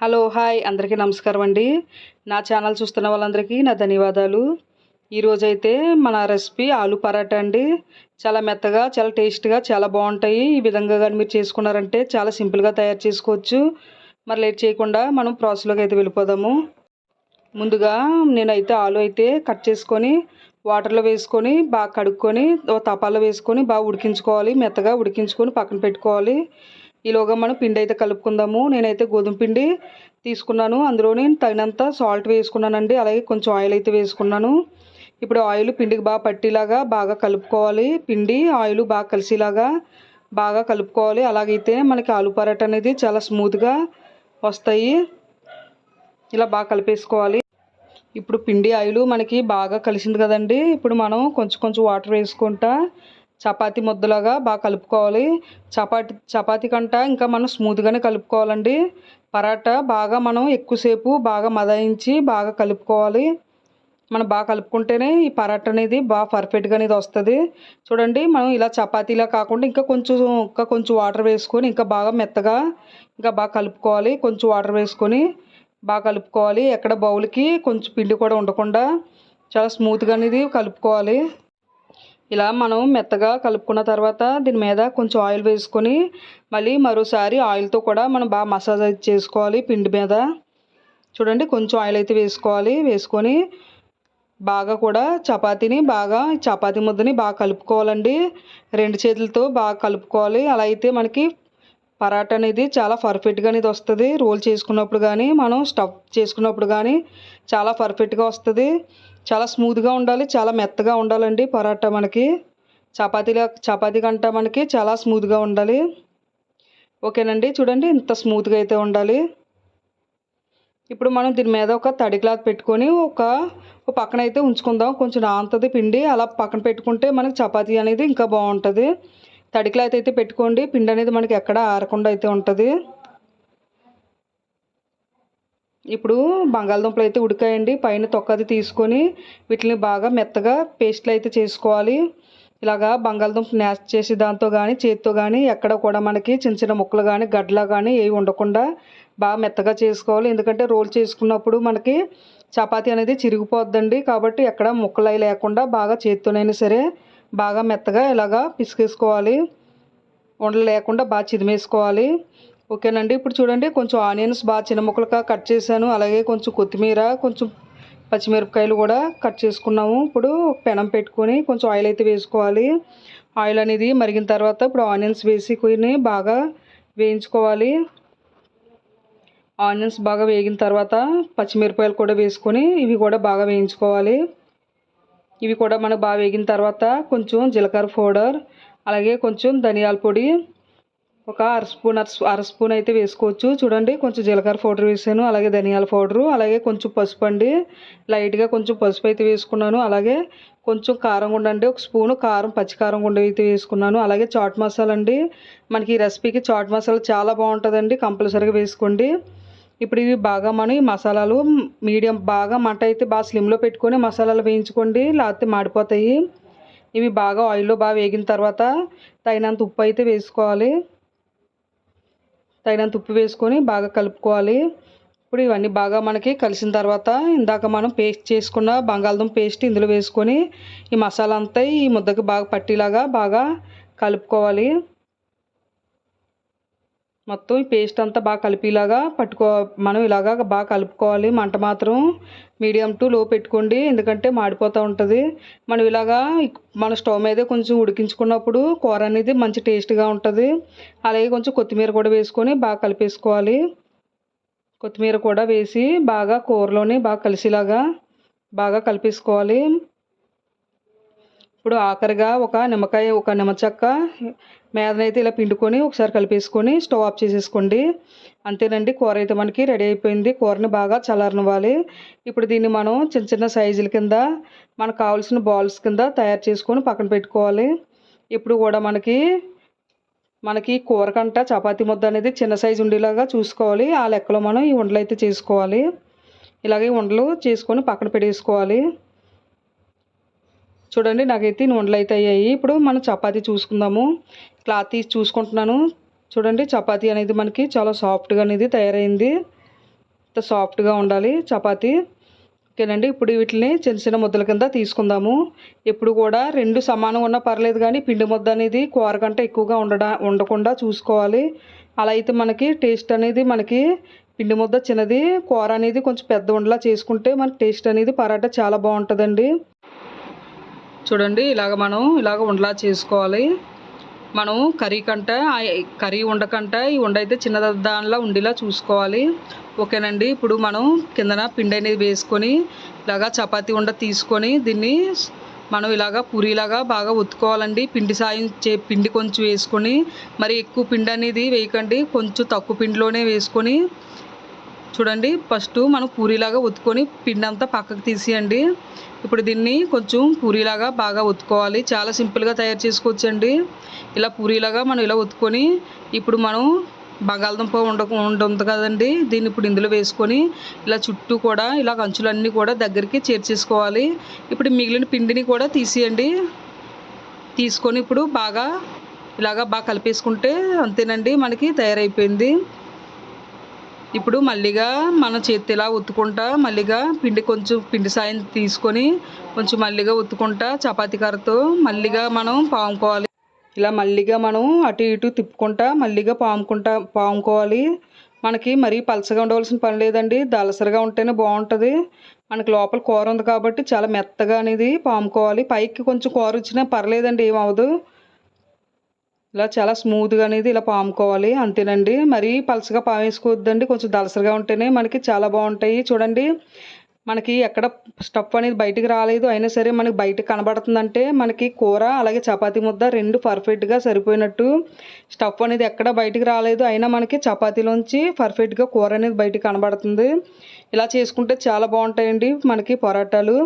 Hello hi. అందరికీ నమస్కారం అండి. నా ఛానల్ చూస్తున్న వాళ్ళందరికీ నా ధన్యవాదాలు. ఈరోజైతే మన రెసిపీ ఆలు పరాటా అండి. చాలా మెత్తగా చాలా టేస్ట్గా చాలా బాగుంటాయి. ఈ విధంగా కానీ మీరు చేసుకున్నారంటే చాలా సింపుల్గా తయారు చేసుకోవచ్చు. మరి లేట్ చేయకుండా మనం ప్రాసెస్లోకి అయితే వెళ్ళిపోదాము. ముందుగా నేనైతే ఆలు అయితే కట్ చేసుకొని వాటర్లో వేసుకొని బాగా కడుక్కొని తపాలో వేసుకొని బాగా ఉడికించుకోవాలి. మెత్తగా ఉడికించుకొని పక్కన పెట్టుకోవాలి. ఈలోగా మనం పిండి అయితే కలుపుకుందాము. నేనైతే గోధుమ పిండి తీసుకున్నాను. అందులోని తగినంత సాల్ట్ వేసుకున్నానండి. అలాగే కొంచెం ఆయిల్ అయితే వేసుకున్నాను. ఇప్పుడు ఆయిల్ పిండికి బాగా పట్టేలాగా బాగా కలుపుకోవాలి. పిండి ఆయిల్ బాగా కలిసేలాగా బాగా కలుపుకోవాలి. అలాగైతే మనకి ఆలు పరాట అనేది చాలా స్మూత్గా వస్తాయి. ఇలా బాగా కలిపేసుకోవాలి. ఇప్పుడు పిండి ఆయిల్ మనకి బాగా కలిసింది కదండి. ఇప్పుడు మనం కొంచెం కొంచెం వాటర్ వేసుకుంటా చపాతీ ముద్దలాగా బాగా కలుపుకోవాలి. చపాతి చపాతీ కంట ఇంకా మనం స్మూత్గానే కలుపుకోవాలండి. పరాటా బాగా మనం ఎక్కువసేపు బాగా మదాయించి బాగా కలుపుకోవాలి. మనం బాగా కలుపుకుంటేనే ఈ పరాట అనేది బాగా పర్ఫెక్ట్గా అనేది వస్తుంది. చూడండి మనం ఇలా చపాతీలా కాకుండా ఇంకా కొంచెం ఇంకా కొంచెం వాటర్ వేసుకొని ఇంకా బాగా మెత్తగా ఇంకా బాగా కలుపుకోవాలి. కొంచెం వాటర్ వేసుకొని బాగా కలుపుకోవాలి. ఎక్కడ బౌల్కి కొంచెం పిండి కూడా ఉండకుండా చాలా స్మూత్గా అనేది కలుపుకోవాలి. ఇలా మనం మెత్తగా కలుపుకున్న తర్వాత దీని మీద కొంచెం ఆయిల్ వేసుకొని మళ్ళీ మరోసారి ఆయిల్తో కూడా మనం బాగా మసాజ్ చేసుకోవాలి పిండి మీద. చూడండి కొంచెం ఆయిల్ అయితే వేసుకోవాలి. వేసుకొని బాగా కూడా చపాతీని బాగా చపాతీ ముద్దని బాగా కలుపుకోవాలండి. రెండు చేతులతో బాగా కలుపుకోవాలి. అలా అయితే మనకి పరాట అనేది చాలా పర్ఫెక్ట్గా అనేది వస్తుంది రోల్ చేసుకున్నప్పుడు కానీ మనం స్టఫ్ చేసుకున్నప్పుడు కానీ చాలా పర్ఫెక్ట్గా వస్తుంది. చాలా స్మూత్గా ఉండాలి చాలా మెత్తగా ఉండాలండి పరాటా మనకి. చపాతీలా చపాతీ కంట మనకి చాలా స్మూత్గా ఉండాలి. ఓకేనండి చూడండి ఇంత స్మూత్గా అయితే ఉండాలి. ఇప్పుడు మనం దీని మీద ఒక తడి క్లాత్ పెట్టుకొని ఒక పక్కన అయితే ఉంచుకుందాం. కొంచెం నాంతది పిండి అలా పక్కన పెట్టుకుంటే మనకి చపాతీ అనేది ఇంకా బాగుంటుంది. తడి క్లాత్ అయితే పెట్టుకోండి. పిండి అనేది మనకి ఎక్కడ ఆరకుండా అయితే ఉంటుంది. ఇప్పుడు బంగాళదుంపలు అయితే ఉడికాయండి. పైన తొక్కది తీసుకొని వీటిని బాగా మెత్తగా పేస్ట్లు అయితే చేసుకోవాలి. ఇలాగా బంగాళదుంప నేస్ట్ చేసి దాంతో కానీ చేతితో కానీ ఎక్కడ కూడా మనకి చిన్న చిన్న ముక్కలు కానీ గడ్డలా కానీ ఏవి ఉండకుండా బాగా మెత్తగా చేసుకోవాలి. ఎందుకంటే రోల్ చేసుకున్నప్పుడు మనకి చపాతీ అనేది చిరిగిపోద్దండి. కాబట్టి ఎక్కడ ముక్కలు లేకుండా బాగా చేతితోనైనా సరే బాగా మెత్తగా ఇలాగా పిసికేసుకోవాలి. ఉండలు లేకుండా బాగా చిదిమేసుకోవాలి. ఓకేనండి. ఇప్పుడు చూడండి కొంచెం ఆనియన్స్ బాగా చిన్న ముక్కలుగా కట్ చేశాను. అలాగే కొంచెం కొత్తిమీర కొంచెం పచ్చిమిరపకాయలు కూడా కట్ చేసుకున్నాము. ఇప్పుడు పెనం పెట్టుకొని కొంచెం ఆయిల్ అయితే వేసుకోవాలి. ఆయిల్ అనేది మరిగిన తర్వాత ఇప్పుడు ఆనియన్స్ వేసుకొని బాగా వేయించుకోవాలి. ఆనియన్స్ బాగా వేగిన తర్వాత పచ్చిమిరపకాయలు కూడా వేసుకొని ఇవి కూడా బాగా వేయించుకోవాలి. ఇవి కూడా మనకు బాగా వేగిన తర్వాత కొంచెం జీలకర్ర పౌడర్ అలాగే కొంచెం ధనియాల పొడి ఒక అర స్పూన్ అర స్పూన్ అయితే వేసుకోవచ్చు. చూడండి కొంచెం జీలకర్ర పౌడర్ వేసాను అలాగే ధనియాల పౌడరు అలాగే కొంచెం పసుపు అండి. లైట్గా కొంచెం పసుపు అయితే వేసుకున్నాను అలాగే కొంచెం కారం ఉండండి ఒక స్పూను కారం పచ్చికారం గుండె అయితే వేసుకున్నాను. అలాగే చాట్ మసాలా అండి మనకి ఈ రెసిపీకి చాట్ మసాలా చాలా బాగుంటుందండి కంపల్సరీగా వేసుకోండి. ఇప్పుడు ఇవి బాగా మనం ఈ మసాలాలు మీడియం బాగా మంట అయితే బాగా స్లిమ్లో పెట్టుకొని మసాలాలు వేయించుకోండి. లేకపోతే మాడిపోతాయి. ఇవి బాగా ఆయిల్లో బాగా వేగిన తర్వాత తగినంత ఉప్పు అయితే వేసుకోవాలి. తగినంత ఉప్పు వేసుకొని బాగా కలుపుకోవాలి. ఇప్పుడు ఇవన్నీ బాగా మనకి కలిసిన తర్వాత ఇందాక మనం పేస్ట్ చేసుకున్న బంగాళదుంప పేస్ట్ ఇందులో వేసుకొని ఈ మసాలా అంతా ఈ ముద్దకి బాగా పట్టేలాగా బాగా కలుపుకోవాలి. మొత్తం ఈ పేస్ట్ అంతా బాగా కలిపేలాగా పట్టుకో మనం ఇలాగా బాగా కలుపుకోవాలి. మంట మాత్రం మీడియం టు లో పెట్టుకోండి. ఎందుకంటే మాడిపోతూ ఉంటుంది. మనం ఇలాగా మన స్టవ్ మీదే కొంచెం ఉడికించుకున్నప్పుడు కూర అనేది మంచి టేస్ట్గా ఉంటుంది. అలాగే కొంచెం కొత్తిమీర కూడా వేసుకొని బాగా కలిపేసుకోవాలి. కొత్తిమీర కూడా వేసి బాగా కూరలోనే బాగా కలిసేలాగా బాగా కలిపేసుకోవాలి. ఇప్పుడు ఆఖరిగా ఒక నిమ్మకాయ ఒక నిమ్మచక్క మేదనైతే ఇలా పిండుకొని ఒకసారి కలిపేసుకొని స్టవ్ ఆఫ్ చేసేసుకోండి. అంతేనండి కూర అయితే మనకి రెడీ అయిపోయింది. కూరని బాగా చల్లారనివ్వాలి. ఇప్పుడు దీన్ని మనం చిన్న చిన్న సైజుల కింద మనకు కావాల్సిన బాల్స్ కింద తయారు చేసుకొని పక్కన పెట్టుకోవాలి. ఇప్పుడు కూడా మనకి మనకి కూర కంట చపాతీ ముద్ద అనేది చిన్న సైజు ఉండేలాగా చూసుకోవాలి. ఆ లెక్కలో మనం ఈ ఉండలు అయితే చేసుకోవాలి. ఇలాగే ఉండలు చేసుకొని పక్కన పెట్టేసుకోవాలి. చూడండి నాకైతే ఉండలు అయితే అయ్యాయి. ఇప్పుడు మనం చపాతీ చూసుకుందాము. క్లాత్ తీసి చూసుకుంటున్నాను. చూడండి చపాతీ అనేది మనకి చాలా సాఫ్ట్గా అనేది తయారైంది. ఇంత సాఫ్ట్గా ఉండాలి చపాతీ. ఓకేనండి ఇప్పుడు వీటిని చిన్న చిన్న ముద్దల కింద తీసుకుందాము. ఎప్పుడు కూడా రెండు సమానం ఉన్నా పర్లేదు కానీ పిండి ముద్ద అనేది కూర కంటే ఎక్కువగా ఉండడా ఉండకుండా చూసుకోవాలి. అలా అయితే మనకి టేస్ట్ అనేది మనకి పిండి ముద్ద చిన్నది కూర అనేది కొంచెం పెద్ద ఉండలా చేసుకుంటే మనకి టేస్ట్ అనేది పరాటా చాలా బాగుంటుందండి. చూడండి ఇలాగ మనం ఇలాగ ఉండలా చేసుకోవాలి. మనం కర్రీ కంట కర్రీ ఉండకంట ఈ ఉండ అయితే చిన్న దానిలా ఉండేలా చూసుకోవాలి. ఓకేనండి ఇప్పుడు మనం కిందన పిండి అనేది వేసుకొని ఇలాగా చపాతీ ఉండ తీసుకొని దీన్ని మనం ఇలాగా పూరిలాగా బాగా ఒత్తుకోవాలండి. పిండి సాయం చే పిండి కొంచెం వేసుకొని మరి ఎక్కువ పిండి అనేది వేయకండి. కొంచెం తక్కువ పిండిలోనే వేసుకొని చూడండి ఫస్ట్ మనం పూరీలాగా ఒత్తుకొని పిండి అంతా పక్కకు తీసేయండి. ఇప్పుడు దీన్ని కొంచెం పూరీలాగా బాగా ఒత్తుకోవాలి. చాలా సింపుల్గా తయారు చేసుకోవచ్చండి. ఇలా పూరీలాగా మనం ఇలా ఒత్తుకొని ఇప్పుడు మనం బంగాళదుంప ఉండ ఉంటుంది కదండి దీన్ని ఇప్పుడు ఇందులో వేసుకొని ఇలా చుట్టూ కూడా ఇలా అంచులన్నీ కూడా దగ్గరికి చేర్చేసుకోవాలి. ఇప్పుడు మిగిలిన పిండిని కూడా తీసేయండి. తీసుకొని ఇప్పుడు బాగా ఇలాగా బాగా కలిపేసుకుంటే అంతేనండి మనకి తయారైపోయింది. ఇప్పుడు మళ్ళీగా మన చేతి ఇలా ఉత్తుకుంటా మళ్ళీగా పిండి కొంచెం పిండి సాయం తీసుకొని కొంచెం మళ్ళీగా ఉత్తుకుంటా చపాతీ కర్రతో మళ్ళీగా మనం పాముకోవాలి ఇలా మళ్ళీగా మనం అటు ఇటు తిప్పుకుంటా మళ్ళీగా పాముకుంటా పాముకోవాలి మనకి మరీ పలసగా ఉండవలసిన పని లేదండి. దలసరిగా ఉంటేనే బాగుంటుంది. మనకి లోపల కూర ఉంది కాబట్టి చాలా మెత్తగా అనేది పాముకోవాలి పైకి కొంచెం కూర వచ్చినా పర్లేదండి ఏమవదు ఇలా చాలా స్మూత్గా అనేది ఇలా పాముకోవాలి. అంతేనండి. మరీ పలసగా పామేసుకోవద్దండి. కొంచెం దలసరిగా ఉంటేనే మనకి చాలా బాగుంటాయి. చూడండి. మనకి ఎక్కడ స్టఫ్ అనేది బయటికి రాలేదు. అయినా సరే మనకి బయటకు కనబడుతుందంటే మనకి కూర అలాగే చపాతీ ముద్ద రెండు పర్ఫెక్ట్గా సరిపోయినట్టు. స్టఫ్ అనేది ఎక్కడ బయటికి రాలేదు. అయినా మనకి చపాతీలోంచి పర్ఫెక్ట్గా కూర అనేది బయటికి కనబడుతుంది. ఇలా చేసుకుంటే చాలా బాగుంటాయండి మనకి పొరాటాలు.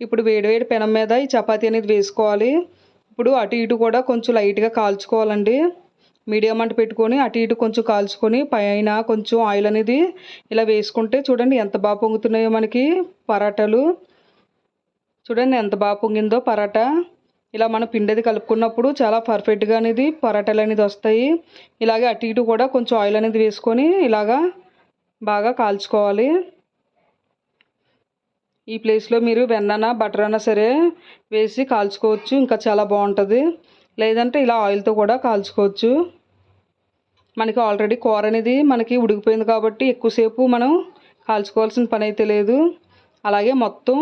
ఇప్పుడు వేడివేడి పెనం మీద ఈ చపాతీ అనేది వేసుకోవాలి. ఇప్పుడు అటు ఇటు కూడా కొంచెం లైట్గా కాల్చుకోవాలండి. మీడియం అంట పెట్టుకొని అటు ఇటు కొంచెం కాల్చుకొని పైన కొంచెం ఆయిల్ అనేది ఇలా వేసుకుంటే చూడండి ఎంత బాగా పొంగుతున్నాయో మనకి పరాటాలు. చూడండి ఎంత బాగా పొంగిందో పరాటా. ఇలా మనం పిండిది కలుపుకున్నప్పుడు చాలా పర్ఫెక్ట్గా అనేది పరాటాలు అనేది వస్తాయి. ఇలాగే అటు ఇటు కూడా కొంచెం ఆయిల్ అనేది వేసుకొని ఇలాగా బాగా కాల్చుకోవాలి. ఈ ప్లేస్లో మీరు వెన్న బటర్ అయినా సరే వేసి కాల్చుకోవచ్చు. ఇంకా చాలా బాగుంటుంది. లేదంటే ఇలా ఆయిల్తో కూడా కాల్చుకోవచ్చు. మనకి ఆల్రెడీ కూర అనేది మనకి ఉడికిపోయింది కాబట్టి ఎక్కువసేపు మనం కాల్చుకోవాల్సిన పని అయితే లేదు. అలాగే మొత్తం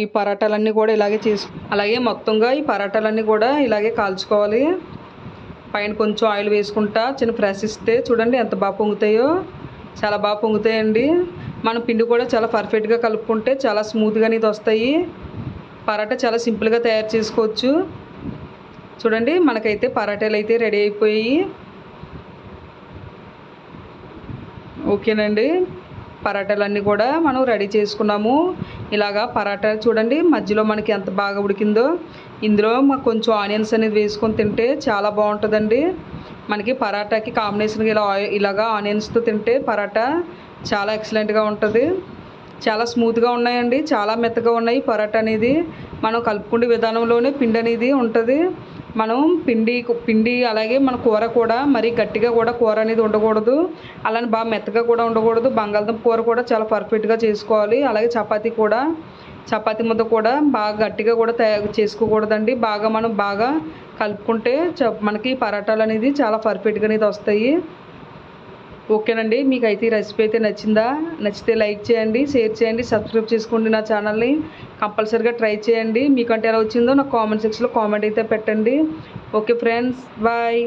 ఈ పరాటాలన్నీ కూడా ఇలాగే చేసు అలాగే మొత్తంగా ఈ పరాటాలన్నీ కూడా ఇలాగే కాల్చుకోవాలి. పైన కొంచెం ఆయిల్ వేసుకుంటా చిన్న ప్రెస్ ఇస్తే చూడండి ఎంత బాగా పొంగుతాయో. చాలా బాగా పొంగుతాయండి. మనం పిండి కూడా చాలా పర్ఫెక్ట్గా కలుపుకుంటే చాలా స్మూత్గా అనేది వస్తాయి. పరాటా చాలా సింపుల్గా తయారు చేసుకోవచ్చు. చూడండి మనకైతే పరాటాలు అయితే రెడీ అయిపోయి ఓకేనండి. పరాటాలన్నీ కూడా మనం రెడీ చేసుకున్నాము. ఇలాగా పరాటా చూడండి మధ్యలో మనకి ఎంత బాగా ఉడికిందో. ఇందులో మాకు కొంచెం ఆనియన్స్ అనేది వేసుకొని తింటే చాలా బాగుంటుందండి. మనకి పరాటాకి కాంబినేషన్గా ఇలా ఇలాగా ఆనియన్స్తో తింటే పరాటా చాలా ఎక్సలెంట్గా ఉంటుంది. చాలా స్మూత్గా ఉన్నాయండి. చాలా మెత్తగా ఉన్నాయి. పరాటా అనేది మనం కలుపుకునే విధానంలోనే పిండి అనేది ఉంటుంది. మనం పిండి పిండి అలాగే మన కూర కూడా మరీ గట్టిగా కూడా కూర అనేది ఉండకూడదు. అలానే బాగా మెత్తగా కూడా ఉండకూడదు. బంగాళదుంప కూర కూడా చాలా పర్ఫెక్ట్గా చేసుకోవాలి. అలాగే చపాతీ కూడా చపాతి ముద్ద కూడా బాగా గట్టిగా కూడా తయారు చేసుకోకూడదండి. బాగా మనం బాగా కలుపుకుంటే మనకి పరాటాలు అనేది చాలా పర్ఫెక్ట్గా అనేది వస్తాయి. ఓకేనండి. మీకు అయితే ఈ రెసిపీ అయితే నచ్చిందా? నచ్చితే లైక్ చేయండి షేర్ చేయండి సబ్స్క్రైబ్ చేసుకోండి నా ఛానల్ని. కంపల్సరీగా ట్రై చేయండి. మీకంటే ఎలా వచ్చిందో నాకు కామెంట్ సెక్షన్లో కామెంట్ అయితే పెట్టండి. Okay friends bye.